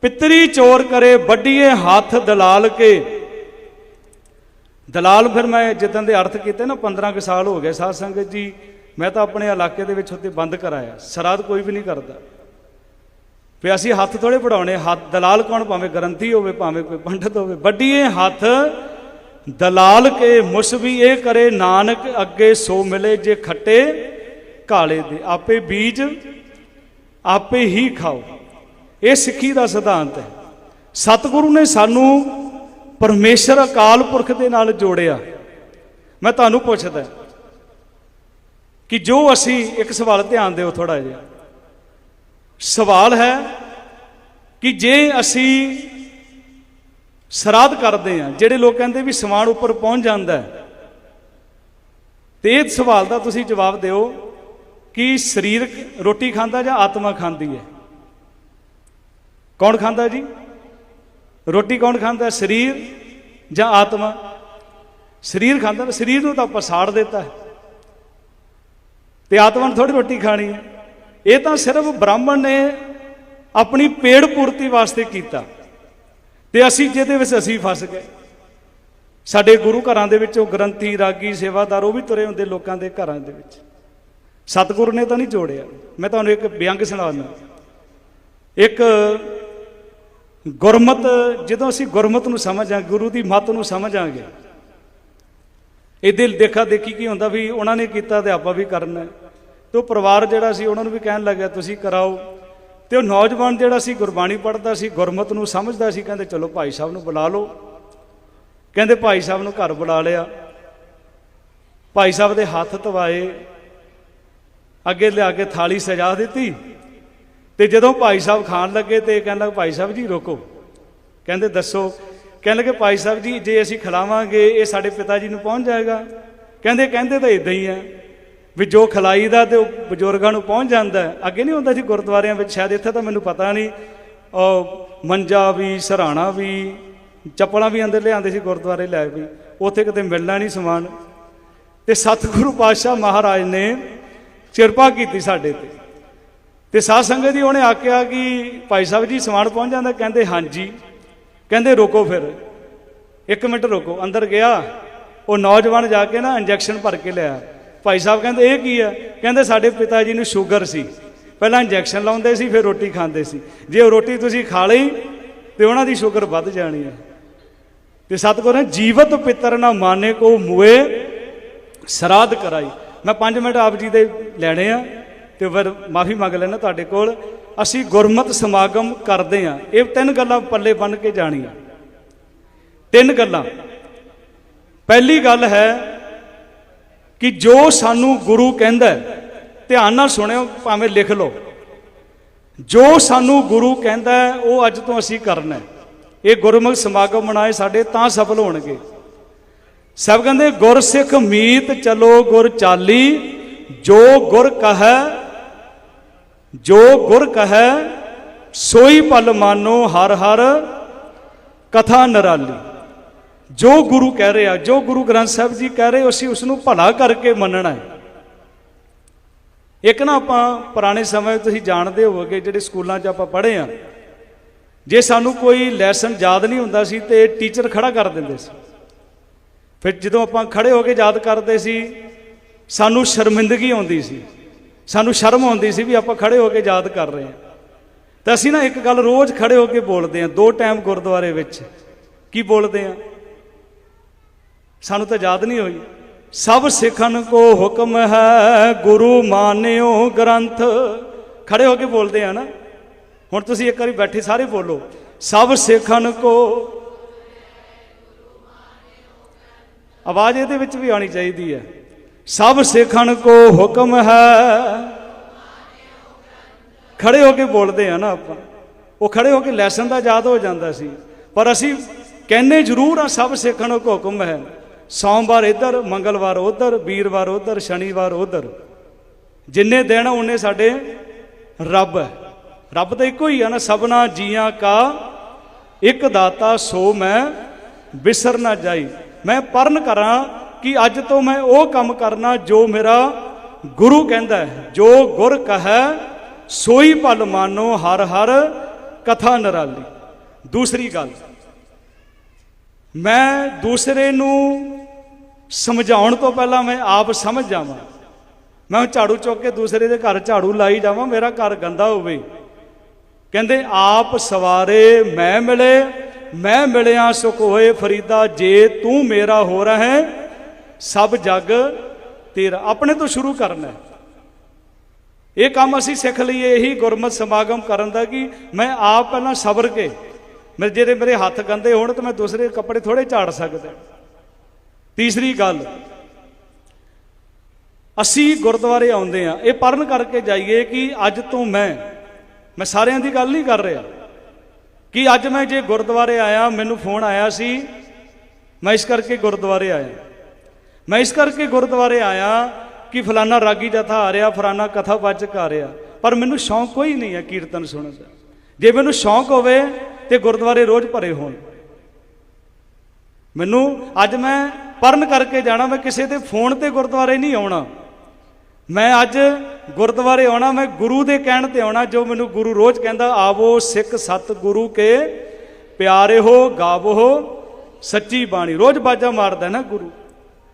ਪਿੱਤਰੀ ਚੋਰ ਕਰੇ, ਵੱਡੀਏ ਹੱਥ ਦਲਾਲ ਕੇ। ਦਲਾਲ ਫਿਰ ਮੈਂ ਜਿੱਦਾਂ ਦੇ ਅਰਥ ਕੀਤੇ ਨਾ 15 ਕੁ ਸਾਲ ਹੋ ਗਏ ਸਾਧ ਸੰਗਤ ਜੀ ਮੈਂ ਤਾਂ ਆਪਣੇ ਇਲਾਕੇ ਦੇ ਵਿੱਚ ਉੱਤੇ ਬੰਦ ਕਰਾਇਆ। ਸਰਾਧ ਕੋਈ ਵੀ ਨਹੀਂ ਕਰਦਾ। ਵੀ ਅਸੀਂ ਹੱਥ ਥੋੜੇ ਵੜਾਉਣੇ ਹੱਥ ਦਲਾਲ ਕੌਣ ਭਾਵੇਂ ਗਰੰਤੀ ਹੋਵੇ, ਭਾਵੇਂ ਕੋਈ ਪੰਡਤ ਹੋਵੇ। ਵੱਡੀਏ ਹੱਥ, ਦਲਾਲ ਕੇ ਮੁਸਵੀ ਇਹ ਕਰੇ, ਨਾਨਕ ਅੱਗੇ ਸੋ ਮਿਲੇ ਜੇ ਖੱਟੇ ਕਾਲੇ ਦੇ। ਆਪੇ ਬੀਜ, ਆਪੇ ਹੀ ਖਾਓ। ਇਹ ਸਿੱਖੀ ਦਾ ਸਿਧਾਂਤ ਹੈ। ਸਤਿਗੁਰੂ ਨੇ ਸਾਨੂੰ ਪਰਮੇਸ਼ਰ ਅਕਾਲ ਪੁਰਖ ਦੇ ਨਾਲ ਜੋੜਿਆ। ਮੈਂ ਤੁਹਾਨੂੰ ਪੁੱਛਦਾ ਕਿ ਜੋ ਅਸੀਂ ਇੱਕ ਸਵਾਲ ਧਿਆਨ ਦਿਓ ਥੋੜਾ ਜਿਹਾ। ਸਵਾਲ ਹੈ ਕਿ ਜੇ ਅਸੀਂ ਸਰਾਧ ਕਰਦੇ ਆ ਜਿਹੜੇ ਲੋਕ ਕਹਿੰਦੇ ਵੀ ਸਮਾਨ ਉੱਪਰ ਪਹੁੰਚ ਜਾਂਦਾ ਹੈ, ਤੇ ਇਹ ਸਵਾਲ ਦਾ ਤੁਸੀਂ ਜਵਾਬ ਦਿਓ ਕਿ ਸਰੀਰ ਰੋਟੀ ਖਾਂਦਾ ਜਾਂ ਆਤਮਾ ਖਾਂਦੀ ਹੈ? ਕੌਣ ਖਾਂਦਾ ਜੀ? ਰੋਟੀ ਕੌਣ ਖਾਂਦਾ? ਸਰੀਰ ਜਾਂ ਆਤਮਾ? ਸਰੀਰ ਖਾਂਦਾ ਸਰੀਰ ਨੂੰ ਤਾਂ ਆਪਾਂ ਸਾੜ ਦਿੱਤਾ ਹੈ। ਤੇ ਆਤਮਾ ਨੇ ਥੋੜੀ ਰੋਟੀ ਖਾਣੀ ਹੈ। ਇਹ ਤਾਂ ਸਿਰਫ ਬ੍ਰਾਹਮਣ ਨੇ ਆਪਣੀ ਪੇੜ ਪੂਰਤੀ ਵਾਸਤੇ ਕੀਤਾ। ਤੇ ਅਸੀਂ ਜਿਹਦੇ ਵਿੱਚ ਅਸੀਂ ਫਸ ਗਏ। ਸਾਡੇ ਗੁਰੂ ਘਰਾਂ ਦੇ ਵਿੱਚ ਉਹ ਗ੍ਰੰਥੀ, ਰਾਗੀ, ਸੇਵਾਦਾਰ, ਉਹ ਵੀ ਤੁਰੇ ਹੁੰਦੇ ਲੋਕਾਂ ਦੇ ਘਰਾਂ ਦੇ ਵਿੱਚ। ਸਤਿਗੁਰ ਨੇ ਤਾਂ ਨਹੀਂ ਜੋੜਿਆ। ਮੈਂ ਤੁਹਾਨੂੰ ਇੱਕ ਵਿਅੰਗ ਸੁਣਾਉਣਾ ਇੱਕ ਗੁਰਮਤ, ਜਦੋਂ ਅਸੀਂ ਗੁਰਮਤ ਨੂੰ ਸਮਝਾਂਗੇ, ਗੁਰੂ ਦੀ ਮੱਤ ਨੂੰ ਸਮਝਾਂਗੇ ਇਹ ਦਿਲ ਦੇਖਾ ਦੇਖੀ ਕੀ ਹੁੰਦਾ ਵੀ ਉਹਨਾਂ ਨੇ ਕੀਤਾ ਤੇ ਆਪਾਂ ਵੀ ਕਰਨਾ ਹੈ। ਤੇ ਉਹ ਪਰਿਵਾਰ ਜਿਹੜਾ ਸੀ ਉਹਨਾਂ ਨੂੰ ਵੀ ਕਹਿਣ ਲੱਗਿਆ, ਤੁਸੀਂ ਕਰਾਓ। ਤੇ ਉਹ ਨੌਜਵਾਨ ਜਿਹੜਾ ਸੀ ਗੁਰਬਾਣੀ ਪੜ੍ਹਦਾ ਸੀ, ਗੁਰਮਤ ਨੂੰ ਸਮਝਦਾ ਸੀ, ਕਹਿੰਦੇ, ਚਲੋ ਭਾਈ ਸਾਹਿਬ ਨੂੰ ਬੁਲਾ ਲਓ। ਕਹਿੰਦੇ, ਭਾਈ ਸਾਹਿਬ ਨੂੰ ਘਰ ਬੁਲਾ ਲਿਆ। ਭਾਈ ਸਾਹਿਬ ਦੇ ਹੱਥ ਧਵਾਏ, ਅੱਗੇ ਲਿਆ ਕੇ ਥਾਲੀ ਸਜਾ ਦਿੱਤੀ। ਤੇ ਜਦੋਂ ਭਾਈ ਸਾਹਿਬ ਖਾਣ ਲੱਗੇ ਤੇ ਕਹਿੰਦਾ, ਭਾਈ ਸਾਹਿਬ ਜੀ ਰੋਕੋ। ਕਹਿੰਦੇ, ਦੱਸੋ ਕਹਿਣ ਲੱਗੇ ਭਾਈ ਸਾਹਿਬ ਜੀ, ਜੇ ਅਸੀਂ ਖਿਲਾਵਾਂਗੇ, ਇਹ ਸਾਡੇ ਪਿਤਾ ਜੀ ਨੂੰ ਪਹੁੰਚ ਜਾਏਗਾ। ਕਹਿੰਦੇ ਕਹਿੰਦੇ ਤਾਂ ਇਦਾਂ ਹੀ ਆ ਵੀ ਜੋ ਖਲਾਈਦਾ ਤੇ ਉਹ ਬਜ਼ੁਰਗਾਂ ਨੂੰ ਪਹੁੰਚ ਜਾਂਦਾ ਅੱਗੇ ਨਹੀਂ ਹੁੰਦਾ ਸੀ ਗੁਰਦੁਆਰਿਆਂ ਵਿੱਚ, ਸ਼ਾਇਦ ਇੱਥੇ ਤਾਂ ਮੈਨੂੰ ਪਤਾ ਨਹੀਂ। ਉਹ ਮੰਜਾ ਵੀ, ਸਰਾਣਾ ਵੀ, ਚੱਪਲਾਂ ਵੀ ਅੰਦਰ ਲਿਆਂਦੇ ਸੀ ਗੁਰਦੁਆਰੇ ਲੈ ਵੀ। ਉੱਥੇ ਕਿਤੇ ਮਿਲਣਾ ਨਹੀਂ ਸਮਾਨ। ਤੇ ਸਤਿਗੁਰੂ ਪਾਤਸ਼ਾਹ ਮਹਾਰਾਜ ਨੇ ਕਿਰਪਾ ਕੀਤੀ ਸਾਡੇ ਤੇ। ਤੇ ਸਾਧ ਸੰਗਤ ਜੀ ਉਹਨੇ ਆਖਿਆ ਕਿ ਭਾਈ ਸਾਹਿਬ ਜੀ, ਸਮਾਨ ਪਹੁੰਚ ਜਾਂਦਾ। ਕਹਿੰਦੇ, ਹਾਂਜੀ। ਕਹਿੰਦੇ, ਰੋਕੋ ਫਿਰ। ਇੱਕ ਮਿੰਟ ਰੋਕੋ। ਅੰਦਰ ਗਿਆ। ਉਹ ਨੌਜਵਾਨ ਜਾ ਕੇ ਨਾ ਇੰਜੈਕਸ਼ਨ ਭਰ ਕੇ ਲਿਆ। ਭਾਈ ਸਾਹਿਬ ਕਹਿੰਦੇ, ਇਹ ਕੀ ਆ? ਕਹਿੰਦੇ, ਸਾਡੇ ਪਿਤਾ ਜੀ ਨੂੰ ਸ਼ੂਗਰ ਸੀ। ਪਹਿਲਾਂ ਇੰਜੈਕਸ਼ਨ ਲਾਉਂਦੇ ਸੀ, ਫਿਰ ਰੋਟੀ ਖਾਂਦੇ ਸੀ। ਜੇ ਉਹ ਰੋਟੀ ਤੁਸੀਂ ਖਾ ਲਈ, ਤੇ ਉਹਨਾਂ ਦੀ ਸ਼ੂਗਰ ਵੱਧ ਜਾਣੀ ਹੈ ਤੇ ਸਤਿਗੁਰ ਨੇ ਜੀਵਤ ਪਿੱਤਰ ਨਾ ਮਾਨੇ ਕੋ ਮੂਏ ਸਰਾਧ ਕਰਾਈ। ਮੈਂ 5 ਮਿੰਟ ਆਪ ਜੀ ਦੇ ਲੈਣੇ ਆ, ਤੇ ਫਿਰ ਮਾਫੀ ਮੰਗ ਲੈਣਾ ਤੁਹਾਡੇ ਕੋਲ। ਅਸੀਂ ਗੁਰਮਤ ਸਮਾਗਮ ਕਰਦੇ ਆ ਇਹ ਤਿੰਨ ਗੱਲਾਂ ਪੱਲੇ ਬੰਨ ਕੇ ਜਾਣੀਆਂ। ਤਿੰਨ ਗੱਲਾਂ। ਪਹਿਲੀ ਗੱਲ ਹੈ ਕਿ ਜੋ ਸਾਨੂੰ ਗੁਰੂ ਕਹਿੰਦਾ ਹੈ, ਧਿਆਨ ਨਾਲ ਸੁਣਿਓ ਭਾਵੇਂ ਲਿਖ ਲਓ। ਜੋ ਸਾਨੂੰ ਗੁਰੂ ਕਹਿੰਦਾ ਉਹ ਅੱਜ ਤੋਂ ਅਸੀਂ ਕਰਨਾ ਇਹ ਗੁਰਮੁਖ ਸਮਾਗਮ ਮਨਾਏ ਸਾਡੇ ਤਾਂ ਸਫਲ ਹੋਣਗੇ। ਸਭ ਕਹਿੰਦੇ ਗੁਰਸਿੱਖ ਮੀਤ ਚਲੋ ਗੁਰ ਚਾਲੀ ਜੋ ਗੁਰ ਕਹੈ ਜੋ ਗੁਰ ਕਹੈ, ਸੋਈ ਪਲ ਮਾਨੋ ਹਰ ਹਰ ਕਥਾ ਨਰਾਲੀ। ਜੋ ਗੁਰੂ ਕਹਿ ਰਿਹਾ, ਜੋ ਗੁਰੂ ਗ੍ਰੰਥ ਸਾਹਿਬ ਜੀ ਕਹਿ ਰਹੇ, ਅਸੀਂ ਉਸ ਨੂੰ ਭਲਾ ਕਰਕੇ ਮੰਨਣਾ ਹੈ। ਇੱਕ ਨਾ ਆਪਾਂ ਪੁਰਾਣੇ ਸਮੇਂ ਤੁਸੀਂ ਜਾਣਦੇ ਹੋਵੋਗੇ, ਜਿਹੜੇ ਸਕੂਲਾਂ 'ਚ ਆਪਾਂ ਪੜ੍ਹੇ ਆ ਜੇ ਸਾਨੂੰ ਕੋਈ ਲੈਸਨ ਯਾਦ ਨਹੀਂ ਹੁੰਦਾ ਸੀ, ਤੇ ਟੀਚਰ ਖੜਾ ਕਰ ਦਿੰਦੇ ਸੀ। ਫਿਰ ਜਦੋਂ ਆਪਾਂ ਖੜੇ ਹੋ ਕੇ ਯਾਦ ਕਰਦੇ ਸੀ, ਸਾਨੂੰ ਸ਼ਰਮਿੰਦਗੀ ਆਉਂਦੀ ਸੀ। ਸਾਨੂੰ ਸ਼ਰਮ ਆਉਂਦੀ ਸੀ ਵੀ ਆਪਾਂ ਖੜੇ ਹੋ ਕੇ ਯਾਦ ਕਰ ਰਹੇ ਹਾਂ। ਤਾਂ ਅਸੀਂ ਨਾ ਇੱਕ ਗੱਲ ਰੋਜ਼ ਖੜੇ ਹੋ ਕੇ ਬੋਲਦੇ ਹਾਂ, ਦੋ ਟਾਈਮ ਗੁਰਦੁਆਰੇ ਵਿੱਚ। ਕੀ ਬੋਲਦੇ ਹਾਂ? ਸਾਨੂੰ ਤਾਂ ਯਾਦ ਨਹੀਂ ਹੋਈ। ਸਭ ਸਿੱਖਣ ਕੋ ਹੁਕਮ ਹੈ, ਗੁਰੂ ਮਾਨਿਓ ਗ੍ਰੰਥ। ਖੜੇ ਹੋ ਕੇ ਬੋਲਦੇ ਆ ਨਾ। ਹੁਣ ਤੁਸੀਂ ਇੱਕ ਵਾਰੀ ਬੈਠੇ ਸਾਰੇ ਬੋਲੋ। ਸਭ ਸਿੱਖਣ ਕੋ ਆਵਾਜ਼ ਇਹਦੇ ਵਿੱਚ ਵੀ ਆਣੀ ਚਾਹੀਦੀ ਹੈ। ਸਭ ਸਿੱਖਣ ਕੋ ਹੁਕਮ ਹੈ। ਖੜੇ ਹੋ ਕੇ ਬੋਲਦੇ ਆ ਨਾ ਆਪਾਂ। ਉਹ ਖੜੇ ਹੋ ਕੇ ਲੈਸਨ ਦਾ ਯਾਦ ਹੋ ਜਾਂਦਾ ਸੀ। ਪਰ ਅਸੀਂ ਕਹਿੰਨੇ ਜ਼ਰੂਰ ਆ, ਸਭ ਸਿੱਖਣ ਕੋ ਹੁਕਮ ਹੈ। ਸੋਮਵਾਰ ਇੱਧਰ, ਮੰਗਲਵਾਰ ਉੱਧਰ, ਵੀਰਵਾਰ ਉੱਧਰ, ਸ਼ਨੀਵਾਰ ਉੱਧਰ। ਜਿੰਨੇ ਦਿਨ ਉਹਨੇ ਸਾਡੇ ਰੱਬ ਹੈ। ਰੱਬ ਤਾਂ ਇੱਕੋ ਹੀ ਆ ਨਾ, ਸਭਨਾ ਜੀਆਂ ਕਾ ਇੱਕ ਦਾਤਾ, ਸੋ ਮੈਂ ਬਿਸਰ ਨਾ ਜਾਈ। ਮੈਂ ਪਰਨ ਕਰਾਂ ਕਿ ਅੱਜ ਤੋਂ ਮੈਂ ਉਹ ਕੰਮ ਕਰਨਾ ਜੋ ਮੇਰਾ ਗੁਰੂ ਕਹਿੰਦਾ ਹੈ। ਜੋ ਗੁਰ ਕਹੈ, ਸੋਈ ਭਲ ਮਾਨੋ, ਹਰ ਹਰ ਕਥਾ ਨਰਾਲੀ। ਦੂਸਰੀ ਗੱਲ, ਮੈਂ ਦੂਸਰੇ ਨੂੰ ਸਮਝਾਉਣ ਤੋਂ ਪਹਿਲਾਂ ਮੈਂ ਆਪ ਸਮਝ ਜਾਵਾਂ। ਮੈਂ ਝਾੜੂ ਚੁੱਕ ਕੇ ਦੂਸਰੇ ਦੇ ਘਰ ਝਾੜੂ ਲਾਈ ਜਾਵਾਂ, ਮੇਰਾ ਘਰ ਗੰਦਾ ਹੋਵੇ। ਕਹਿੰਦੇ, ਆਪ ਸਵਾਰੇ ਮੈਂ ਮਿਲੇ, ਮੈਂ ਮਿਲਿਆ ਸੁਖ ਹੋਏ, ਫਰੀਦਾ ਜੇ ਤੂੰ ਮੇਰਾ ਹੋ ਰਹਾ ਸਭ ਜਗ ਤੇਰਾ। ਆਪਣੇ ਤੋਂ ਸ਼ੁਰੂ ਕਰਨਾ ਹੈ। ਇਹ ਕੰਮ ਅਸੀਂ ਸਿੱਖ ਲਈਏ, ਇਹੀ ਗੁਰਮਤ ਸਮਾਗਮ ਕਰਨ ਦਾ ਕਿ ਮੈਂ ਆਪ ਪਹਿਲਾਂ ਸਬਰ ਕੇ ਮੇਰੇ ਜਿਹੜੇ ਮੇਰੇ ਹੱਥ ਗੰਦੇ ਹੋਣ ਤਾਂ ਮੈਂ ਦੂਸਰੇ ਕੱਪੜੇ ਥੋੜੇ ਝਾੜ ਸਕਦਾ। ਤੀਸਰੀ ਗੱਲ, ਅਸੀਂ ਗੁਰਦੁਆਰੇ ਆਉਂਦੇ ਆ ਇਹ ਪਰਨ ਕਰਕੇ ਜਾਈਏ ਕਿ ਅੱਜ ਤੋਂ ਮੈਂ ਮੈਂ ਸਾਰਿਆਂ ਦੀ ਗੱਲ ਨਹੀਂ ਕਰ ਰਿਹਾ। ਕਿ ਅੱਜ ਮੈਂ ਜੇ ਗੁਰਦੁਆਰੇ ਆਇਆ, ਮੈਨੂੰ ਫੋਨ ਆਇਆ ਸੀ, ਮੈਂ ਇਸ ਕਰਕੇ ਗੁਰਦੁਆਰੇ ਆਇਆ। ਮੈਂ ਇਸ ਕਰਕੇ ਗੁਰਦੁਆਰੇ ਆਇਆ ਕਿ ਫਲਾਨਾ ਰਾਗੀ ਜਥਾ ਆ ਰਿਹਾ, ਫਲਾਨਾ ਕਥਾ ਵਾਚਕ ਆ ਰਿਹਾ। ਪਰ ਮੈਨੂੰ ਸ਼ੌਂਕ ਕੋਈ ਨਹੀਂ ਹੈ ਕੀਰਤਨ ਸੁਣਨ ਦਾ। ਜੇ ਮੈਨੂੰ ਸ਼ੌਂਕ ਹੋਵੇ ਤੇ ਗੁਰਦੁਆਰੇ ਰੋਜ਼ ਭਰੇ ਹੋਣ। ਮੈਨੂੰ ਅੱਜ ਮੈਂ ਪਰਨ ਕਰਕੇ ਜਾਣਾ, ਮੈਂ ਕਿਸੇ ਦੇ ਫੋਨ ਤੇ ਗੁਰਦੁਆਰੇ ਨਹੀਂ ਆਉਣਾ। ਮੈਂ ਅੱਜ ਗੁਰਦੁਆਰੇ ਆਉਣਾ, ਮੈਂ ਗੁਰੂ ਦੇ ਕਹਿਣ ਤੇ ਆਉਣਾ, ਜੋ ਮੈਨੂੰ ਗੁਰੂ ਰੋਜ਼ ਕਹਿੰਦਾ, ਆਵੋ ਸਿੱਖ ਸਤ ਗੁਰੂ ਕੇ ਪਿਆਰੇ ਹੋ, ਗਾਵੋ ਸੱਚੀ ਬਾਣੀ। ਰੋਜ਼ ਬਾਜਾ ਮਾਰਦਾ ਨਾ ਗੁਰੂ।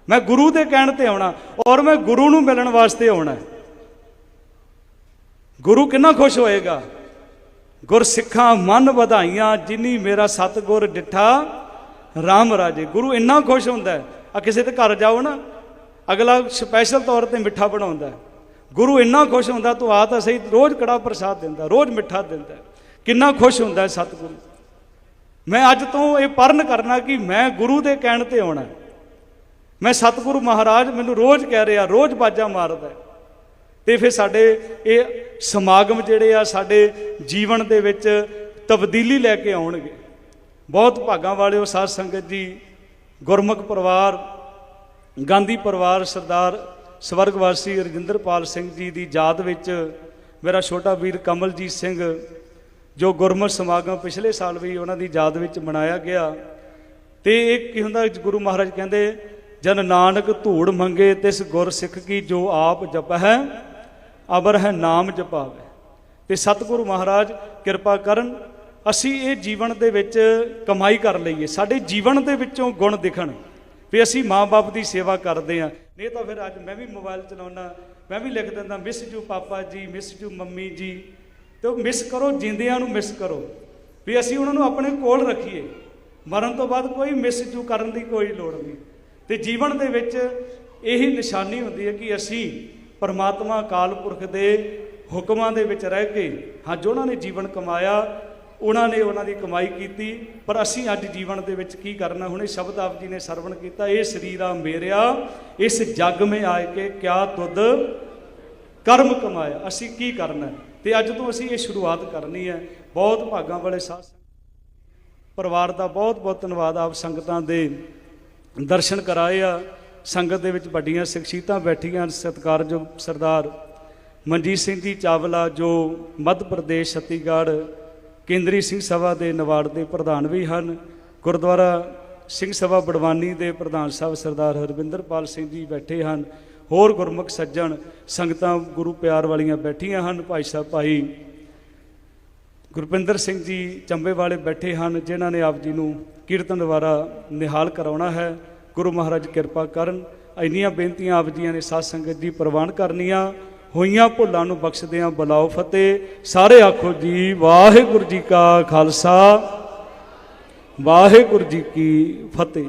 ਮੈਂ ਗੁਰੂ ਦੇ ਕਹਿਣ ਤੇ ਆਉਣਾ ਔਰ ਮੈਂ ਗੁਰੂ ਨੂੰ ਮਿਲਣ ਵਾਸਤੇ ਆਉਣਾ ਗੁਰੂ ਕਿੰਨਾ ਖੁਸ਼ ਹੋਏਗਾ? ਗੁਰ ਸਿੱਖਾਂ ਮਨ ਵਧਾਈਆਂ, ਜਿਨੀ ਮੇਰਾ ਸਤਗੁਰ ਡਿਠਾ RAM ਰਾਜੇ। ਗੁਰੂ ਇੰਨਾ ਖੁਸ਼ ਹੁੰਦਾ ਹੈ। ਆ ਕਿਸੇ ਦੇ ਘਰ ਜਾਓ ਨਾ, ਅਗਲਾ ਸਪੈਸ਼ਲ ਤੌਰ ਤੇ ਮਿੱਠਾ ਬਣਾਉਂਦਾ ਹੈ। ਗੁਰੂ ਇੰਨਾ ਖੁਸ਼ ਹੁੰਦਾ, ਤੂੰ ਆ ਤਾਂ ਸਹੀ, ਰੋਜ਼ ਕੜਾ ਪ੍ਰਸਾਦ ਦਿੰਦਾ, ਰੋਜ਼ ਮਿੱਠਾ ਦਿੰਦਾ ਕਿੰਨਾ ਖੁਸ਼ ਹੁੰਦਾ ਹੈ ਸਤਿਗੁਰੂ। ਮੈਂ ਅੱਜ ਤੋਂ ਇਹ ਪਰਨ ਕਰਨਾ ਕਿ ਮੈਂ ਗੁਰੂ ਦੇ ਕਹਿਣ ਤੇ ਆਉਣਾ ਮੈਂ ਸਤਿਗੁਰੂ ਮਹਾਰਾਜ ਮੈਨੂੰ ਰੋਜ਼ ਕਹਿ ਰਿਹਾ, ਰੋਜ਼ ਬਾਜਾ ਮਾਰਦਾ ਹੈ। ਤੇ ਫਿਰ ਸਾਡੇ ਇਹ ਸਮਾਗਮ ਜਿਹੜੇ ਆ, ਸਾਡੇ ਜੀਵਨ ਦੇ ਵਿੱਚ ਤਬਦੀਲੀ ਲੈ ਕੇ ਆਉਣਗੇ ਬਹੁਤ ਭਾਗਾਂ ਵਾਲਿਓ, ਸਾਧ ਸੰਗਤ ਜੀ, ਗੁਰਮੁਖ ਪਰਿਵਾਰ, ਗਾਂਧੀ ਪਰਿਵਾਰ, ਸਰਦਾਰ ਸਵਰਗਵਾਸੀ ਰਜਿੰਦਰਪਾਲ ਸਿੰਘ ਜੀ ਦੀ ਯਾਦ ਵਿੱਚ ਮੇਰਾ ਛੋਟਾ ਵੀਰ ਕਮਲਜੀਤ ਸਿੰਘ, ਜੋ ਗੁਰਮੁਖ ਸਮਾਗਮ ਪਿਛਲੇ ਸਾਲ ਵੀ ਉਹਨਾਂ ਦੀ ਯਾਦ ਵਿੱਚ ਮਨਾਇਆ ਗਿਆ ਤੇ ਇਹ ਕੀ ਹੁੰਦਾ, ਗੁਰੂ ਮਹਾਰਾਜ ਕਹਿੰਦੇ ਜਨ ਨਾਨਕ ਧੂੜ ਮੰਗੇ ਤਿਸ ਗੁਰ ਸਿੱਖ ਕੀ ਜੋ ਆਪ ਜਪਹਿ ਅਬਰ ਹੈ ਨਾਮ ਜਪਾਵੇ। ਤੇ ਸਤਿਗੁਰੂ ਮਹਾਰਾਜ, ਕਿਰਪਾ ਕਰਨ, ਅਸੀਂ ਇਹ ਜੀਵਨ ਦੇ ਵਿੱਚ ਕਮਾਈ ਕਰ ਲਈਏ। ਸਾਡੇ ਜੀਵਨ ਦੇ ਵਿੱਚੋਂ ਗੁਣ ਦਿਖਣ ਵੀ ਅਸੀਂ ਮਾਂ-ਬਾਪ ਦੀ ਸੇਵਾ ਕਰਦੇ ਹਾਂ। ਨਹੀਂ ਤਾਂ ਫਿਰ ਅੱਜ ਮੈਂ ਵੀ ਮੋਬਾਈਲ ਚਲਾਉਣਾ ਮੈਂ ਵੀ ਲਿਖ ਦਿੰਦਾ ਮਿਸ ਯੂ ਪਾਪਾ ਜੀ ਮਿਸ ਯੂ ਮੰਮੀ ਜੀ। ਤੇ ਉਹ ਮਿਸ ਕਰੋ, ਜਿੰਦਿਆਂ ਨੂੰ ਮਿਸ ਕਰੋ। ਵੀ ਅਸੀਂ ਉਹਨਾਂ ਨੂੰ ਆਪਣੇ ਕੋਲ ਰੱਖੀਏ। ਮਰਨ ਤੋਂ ਬਾਅਦ ਕੋਈ ਮਿਸ ਯੂ ਕਰਨ ਦੀ ਕੋਈ ਲੋੜ ਨਹੀਂ। ਤੇ ਜੀਵਨ ਦੇ ਵਿੱਚ ਇਹੀ ਨਿਸ਼ਾਨੀ ਹੁੰਦੀ ਹੈ ਕਿ ਅਸੀਂ ਪਰਮਾਤਮਾ ਅਕਾਲ ਪੁਰਖ ਦੇ ਹੁਕਮਾਂ ਦੇ ਵਿੱਚ ਰਹਿ ਕੇ, ਹਾਂ, ਜੋ ਉਹਨਾਂ ਨੇ ਜੀਵਨ ਕਮਾਇਆ, ਉਹਨਾਂ ਨੇ ਉਹਨਾਂ ਦੀ ਕਮਾਈ ਕੀਤੀ, ਪਰ ਅਸੀਂ ਅੱਜ ਜੀਵਨ ਦੇ ਵਿੱਚ ਕੀ ਕਰਨਾ? ਹੁਣੇ ਸ਼ਬਦ ਆਪ ਜੀ ਨੇ ਸਰਵਣ ਕੀਤਾ, ਇਹ ਸਰੀਰਾ ਮੇਰਿਆ, ਇਸ ਜੱਗ ਮੇ ਆਏ ਕੇ ਕਿਆ ਤੁਧ ਕਰਮ ਕਮਾਇਆ? ਅਸੀਂ ਕੀ ਕਰਨਾ? ਹੈ? ਤੇ ਅੱਜ ਤੋਂ ਅਸੀਂ ਇਹ ਸ਼ੁਰੂਆਤ ਕਰਨੀ ਹੈ। ਬਹੁਤ ਭਾਗਾਂ ਵਾਲੇ ਸਾਧ ਸੰਗਤ ਪਰਿਵਾਰ ਦਾ ਬਹੁਤ ਬਹੁਤ ਧੰਨਵਾਦ ਆਪ ਸੰਗਤਾਂ ਦੇ। ਦਰਸ਼ਨ ਕਰਾਏ ਆ। ਸੰਗਤ ਦੇ ਵਿੱਚ ਵੱਡੀਆਂ ਸ਼ਖਸੀਅਤਾਂ ਬੈਠੀਆਂ ਹਨ। ਸਤਿਕਾਰਯੋਗ ਸਰਦਾਰ ਮਨਜੀਤ ਸਿੰਘ ਜੀ ਚਾਵਲਾ, ਜੋ ਮੱਧ ਪ੍ਰਦੇਸ਼ ਛੱਤੀਗੜ੍ਹ ਕੇਂਦਰੀ ਸਿੰਘ ਸਭਾ ਦੇ ਨਵਾਰਡ ਦੇ ਪ੍ਰਧਾਨ ਵੀ ਹਨ। ਗੁਰਦੁਆਰਾ ਸਿੰਘ ਸਭਾ ਬੜਵਾਨੀ ਦੇ ਪ੍ਰਧਾਨ ਸਾਹਿਬ ਸਰਦਾਰ ਹਰਵਿੰਦਰਪਾਲ ਸਿੰਘ ਜੀ ਬੈਠੇ ਹਨ। ਹੋਰ ਗੁਰਮੁਖ ਸੱਜਣ ਸੰਗਤਾਂ ਗੁਰੂ ਪਿਆਰ ਵਾਲੀਆਂ ਬੈਠੀਆਂ ਹਨ। ਭਾਈ ਸਾਹਿਬ, ਭਾਈ ਗੁਰਪਿੰਦਰ ਸਿੰਘ ਜੀ ਚੰਬੇ ਵਾਲੇ ਬੈਠੇ ਹਨ, ਜਿਨ੍ਹਾਂ ਨੇ ਆਪ ਜੀ ਨੂੰ ਕੀਰਤਨ ਦੁਆਰਾ ਨਿਹਾਲ ਕਰਾਉਣਾ ਹੈ। ਗੁਰੂ ਮਹਾਰਾਜ ਕਿਰਪਾ ਕਰਨ। ਇੰਨੀਆਂ ਬੇਨਤੀਆਂ ਆਪ ਜੀਆਂ ਨੇ ਸਾਧ ਸੰਗਤ ਦੀ ਪ੍ਰਵਾਨ ਕਰਨੀਆਂ। ਹੋਈਆਂ ਭੁੱਲਾਂ ਨੂੰ ਬਖਸ਼ਦਿਆਂ ਬੁਲਾਓ ਫਤਿਹ। ਸਾਰੇ ਆਖੋ ਜੀ, ਵਾਹਿਗੁਰੂ ਜੀ ਕਾ ਖਾਲਸਾ। ਵਾਹਿਗੁਰੂ ਜੀ ਕੀ ਫਤਿਹ।